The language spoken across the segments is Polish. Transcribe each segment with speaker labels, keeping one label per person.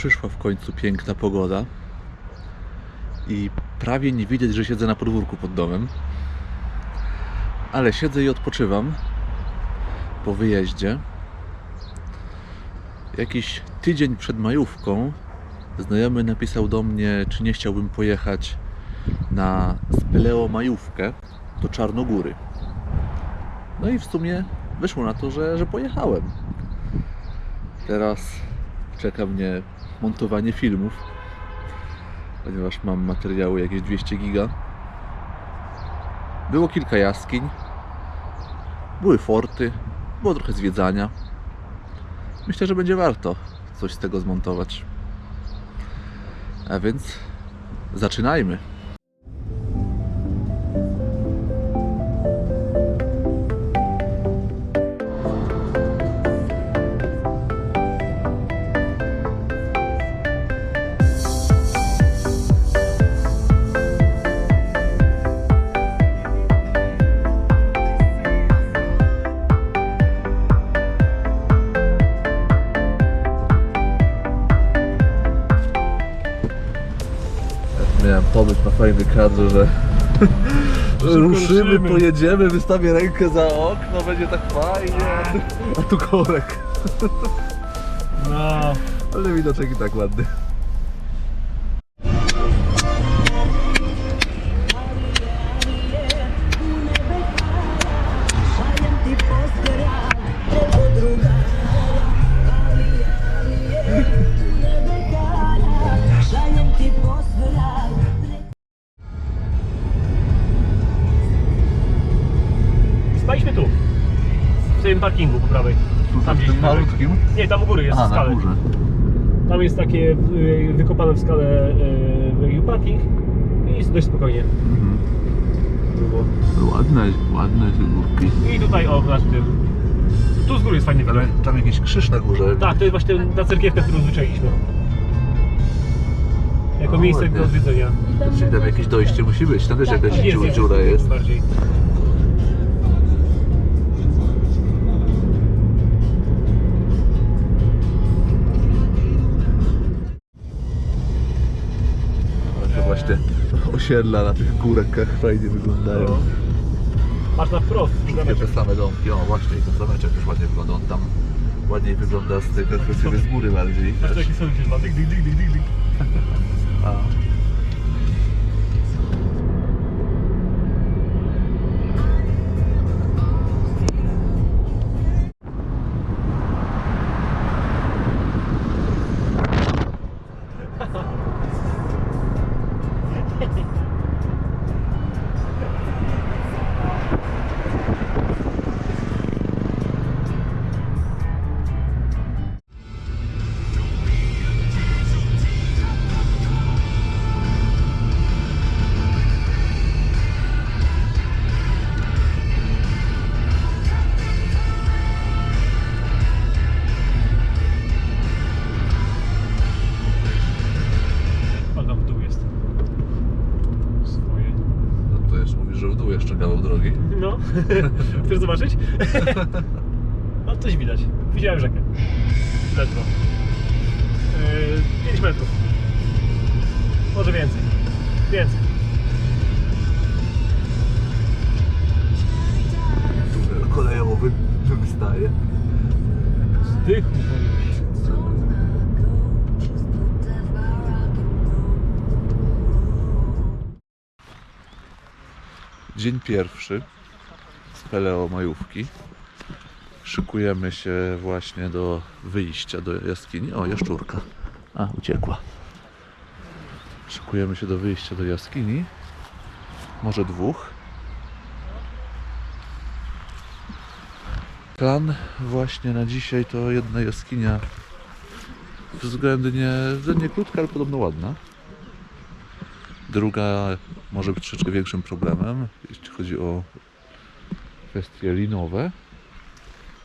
Speaker 1: Przyszła w końcu piękna pogoda i prawie nie widać, że siedzę na podwórku pod domem. Ale siedzę i odpoczywam po wyjeździe. Jakiś tydzień przed majówką znajomy napisał do mnie, czy nie chciałbym pojechać na Speleo majówkę do Czarnogóry. No i w sumie wyszło na to, że, że pojechałem. Teraz czeka mnie montowanie filmów, ponieważ mam materiały jakieś 200 giga. Było kilka jaskiń, były forty, było trochę zwiedzania. Myślę, że będzie warto coś z tego zmontować. A więc zaczynajmy. Kadr, że ruszymy,
Speaker 2: ruszymy.
Speaker 1: pojedziemy, wystawię rękę za okno, będzie tak fajnie, a tu, a tu korek.
Speaker 2: No,
Speaker 1: Ale widoczek i tak ładny.
Speaker 2: Tam jest takie y, wykopane w skale y, parking i jest dość spokojnie.
Speaker 1: Mhm.
Speaker 2: Było.
Speaker 1: Ładne, ładne te górki.
Speaker 2: I tutaj o, na tym. Tu z góry jest fajny
Speaker 1: Ale
Speaker 2: widok.
Speaker 1: tam jakiś krzyż na górze.
Speaker 2: Tak, to jest właśnie ta cerkiewka, którą zwyczailiśmy. Jako
Speaker 1: O,
Speaker 2: miejsce
Speaker 1: ładnie.
Speaker 2: do odwiedzenia.
Speaker 1: Czyli tam jakieś dojście musi być. Tam też jakaś
Speaker 2: Jest,
Speaker 1: dziu-
Speaker 2: jest,
Speaker 1: dziura jest. To właśnie osiedla na tych górkach fajnie wyglądają.
Speaker 2: No. Masz na wprost.
Speaker 1: Wszystkie te same domki. O właśnie, i ten zameczek też ładnie wygląda. On tam ładniej wygląda z tej perspektywy z góry bardziej.
Speaker 2: Masz taki sąsiad ma dyk, dyk, dyk, dyk, dyk, dół
Speaker 1: jeszcze kawał drogi.
Speaker 2: No. Chcesz zobaczyć? No coś widać. Widziałem rzekę. Ledwo. Yy, 5 metrów. Może więcej. Więcej.
Speaker 1: Tu kolejowo wy, wystaje.
Speaker 2: Zdychu
Speaker 1: Dzień pierwszy z Peleo Majówki. Szykujemy się właśnie do wyjścia do jaskini. O, jaszczurka. A, uciekła. Szykujemy się do wyjścia do jaskini. Może dwóch. Plan właśnie na dzisiaj to jedna jaskinia względnie, względnie krótka, ale podobno ładna. Druga może być troszeczkę większym problemem, jeśli chodzi o kwestie linowe.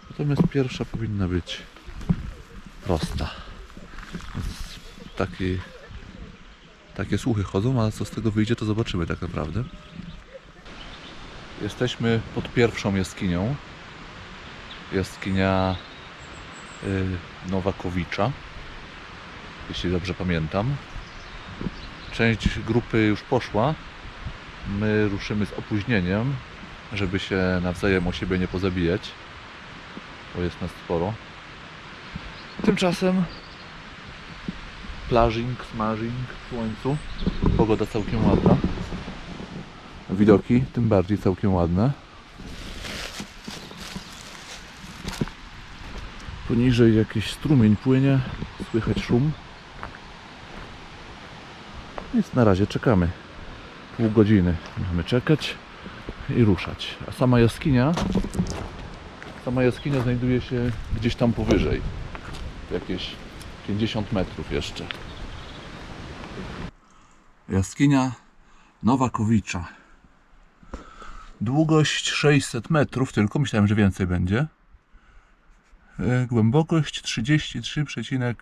Speaker 1: Natomiast pierwsza powinna być prosta. Więc taki, takie słuchy chodzą, ale co z tego wyjdzie, to zobaczymy tak naprawdę. Jesteśmy pod pierwszą jaskinią. Jaskinia y, Nowakowicza. jeśli dobrze pamiętam. Część grupy już poszła. My ruszymy z opóźnieniem, żeby się nawzajem o siebie nie pozabijać, bo jest nas sporo. Tymczasem plażing, smażing w słońcu. Pogoda całkiem ładna. Widoki tym bardziej całkiem ładne. Poniżej jakiś strumień płynie, słychać szum. Więc na razie czekamy. Pół godziny mamy czekać i ruszać. A sama jaskinia, sama jaskinia znajduje się gdzieś tam powyżej. Jakieś 50 metrów jeszcze. Jaskinia Nowakowicza. Długość 600 metrów, tylko myślałem, że więcej będzie. E, Głębokość 33,9.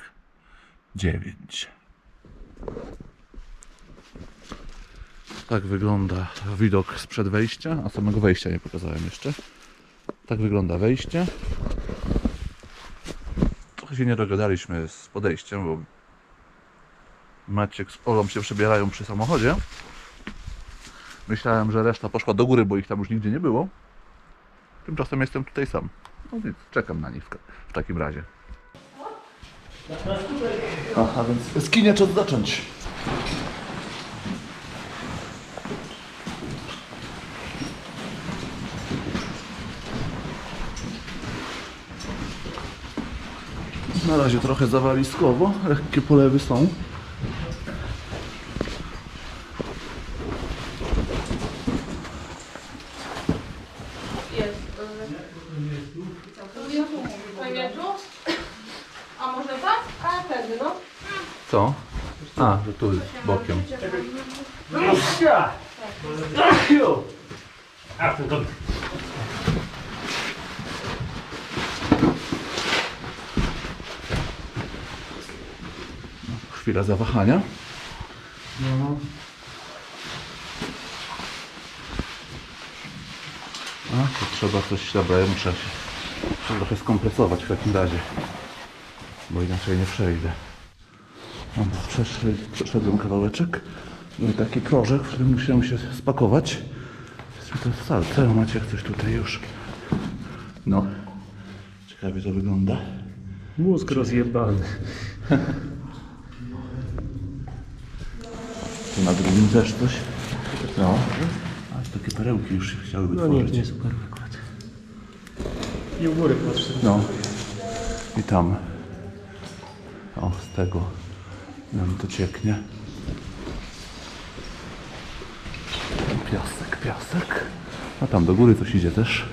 Speaker 1: Tak wygląda widok sprzed wejścia, a samego wejścia nie pokazałem jeszcze. Tak wygląda wejście. Trochę się nie dogadaliśmy z podejściem, bo Maciek z Olą się przebierają przy samochodzie. Myślałem, że reszta poszła do góry, bo ich tam już nigdzie nie było. Tymczasem jestem tutaj sam. No więc czekam na nich w, takim razie. Aha, więc skinie czas zacząć. Na razie trochę zawaliskowo, lekkie polewy są.
Speaker 3: A może tak? A wtedy, no.
Speaker 1: Co? A, że tu jest bokiem.
Speaker 2: A, ten to...
Speaker 1: Chwila zawahania. A, to trzeba coś, dobra, ja muszę się trochę skompresować w takim razie, bo inaczej nie przejdę. Przeszedł, przeszedłem kawałeczek. No i taki prożek, w którym musiałem się spakować. To jest salce, macie jak coś tutaj już. No, ciekawie to wygląda.
Speaker 2: Mózg rozjebany.
Speaker 1: Tu na drugim też coś. No. A takie perełki już się chciały
Speaker 2: No nie,
Speaker 1: wytworzyć.
Speaker 2: nie super wykład. I u góry patrz.
Speaker 1: No. I tam. O, z tego nam to cieknie. Piasek, piasek. A tam do góry coś idzie też.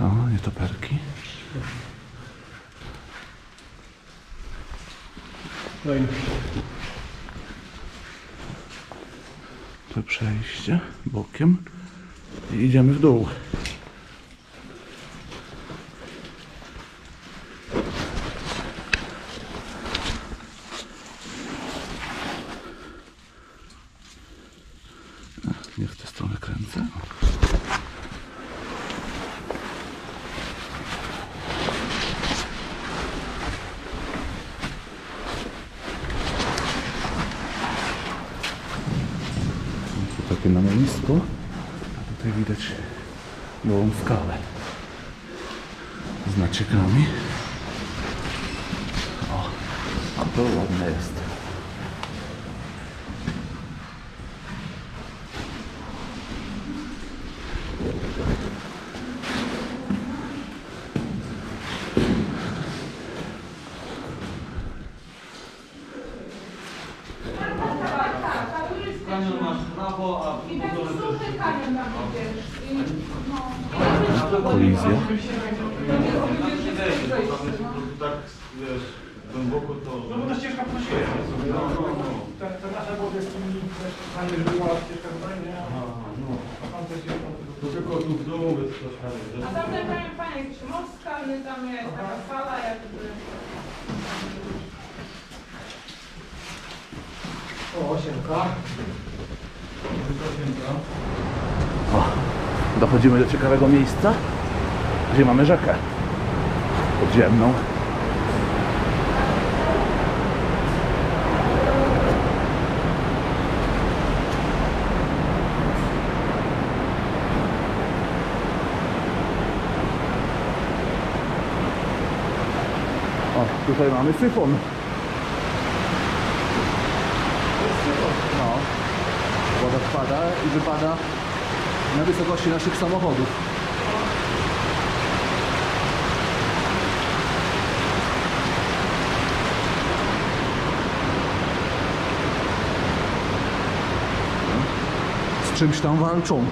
Speaker 1: O, nietoperki.
Speaker 2: No i
Speaker 1: To przejście bokiem i idziemy w dół. Tu takie namonisko, a tutaj widać gołą skałę z naciekami. O, a to ładne jest. Kolizja.
Speaker 4: tak wiesz, głęboko to...
Speaker 5: No bo ta ścieżka prosiła. Ta, ta nasza z tymi fajnie, że była ścieżka tutaj, tam jest tam
Speaker 4: To tylko tu w dół jest to fajnie.
Speaker 3: A tam też mają fajnie jakiś most skalny, tam jest taka fala jakby.
Speaker 5: O, osiemka.
Speaker 1: O, dochodzimy do ciekawego miejsca. gdzie mamy rzekę podziemną. O, tutaj mamy syfon. No. Woda spada i wypada na wysokości naszych samochodów. Z czymś tam walczą.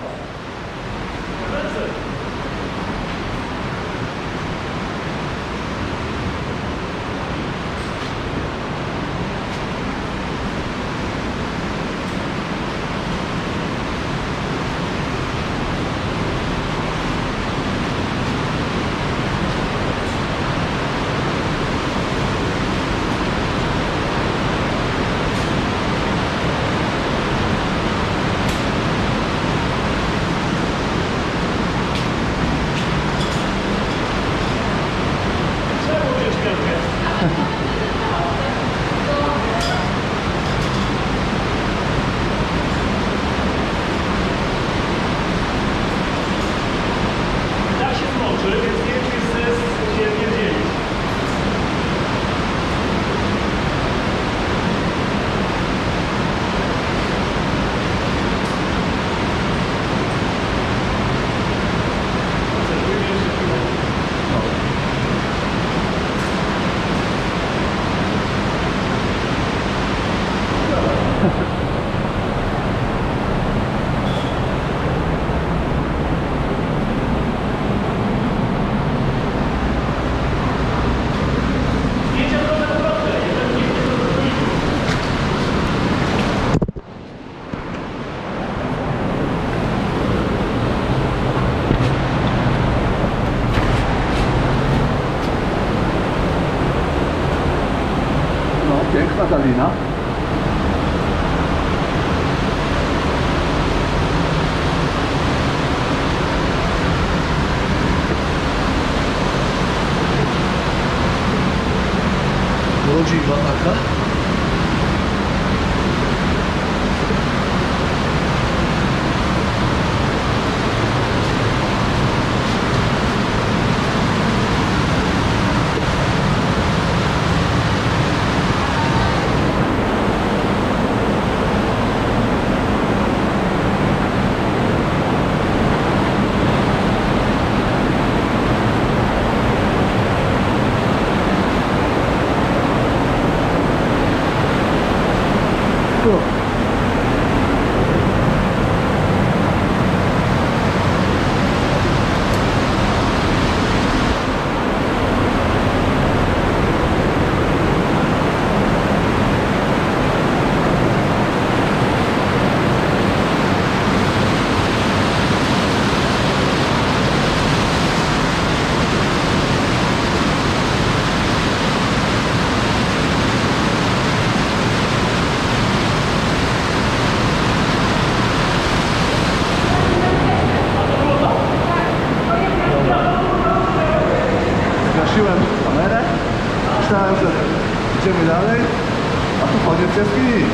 Speaker 1: Tu koniec jaskini.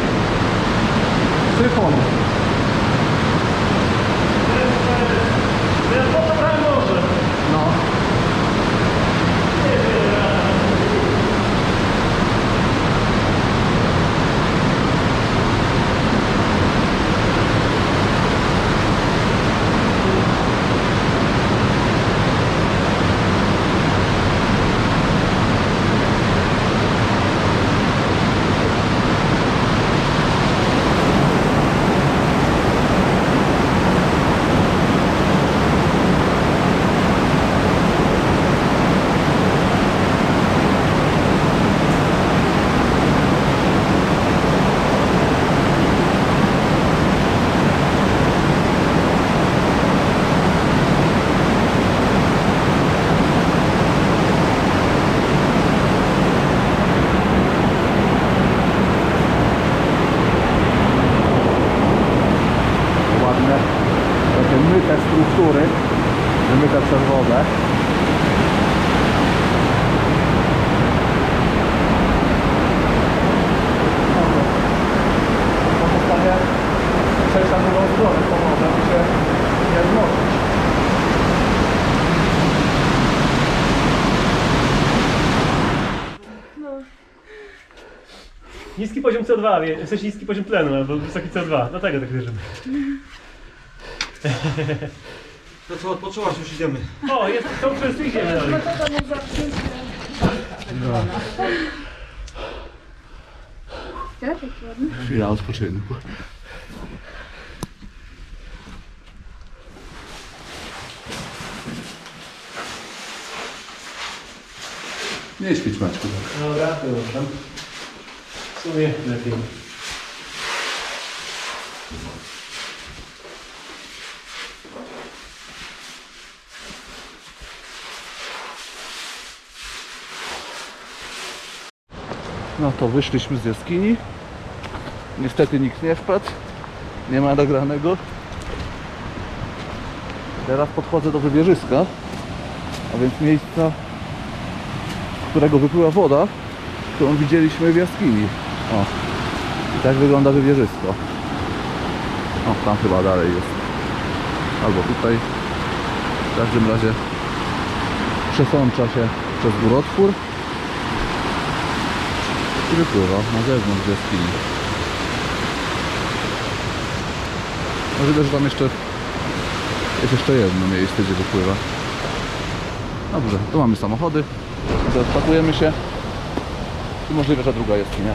Speaker 1: Syfon.
Speaker 2: Ja po to brałem może.
Speaker 1: No. Ładne, takie myte struktury, wymyte przez wodę.
Speaker 2: Wysokim CO2, wie- w sensie niski poziom tlenu, albo wysoki CO2, dlatego tak wierzymy.
Speaker 4: To co, odpoczyłaś, już idziemy.
Speaker 2: O, jest, są przez idziemy dalej.
Speaker 1: Chwila odpoczynku. Nie śpić Maćku.
Speaker 2: Dobra, to tam. Sumie lepiej.
Speaker 1: No to wyszliśmy z jaskini. Niestety nikt nie wpadł. Nie ma nagranego. Teraz podchodzę do wywierzyska, a więc miejsca, z którego wypływa woda, którą widzieliśmy w jaskini. O, i tak wygląda wywierzysko. O, tam chyba dalej jest. Albo tutaj. W każdym razie przesącza się przez górotwór i wypływa na zewnątrz jaskini. Możliwe, że tam jeszcze jest jeszcze jedno miejsce, gdzie wypływa. Dobrze, tu mamy samochody. Teraz pakujemy się i możliwe, że druga jaskinia.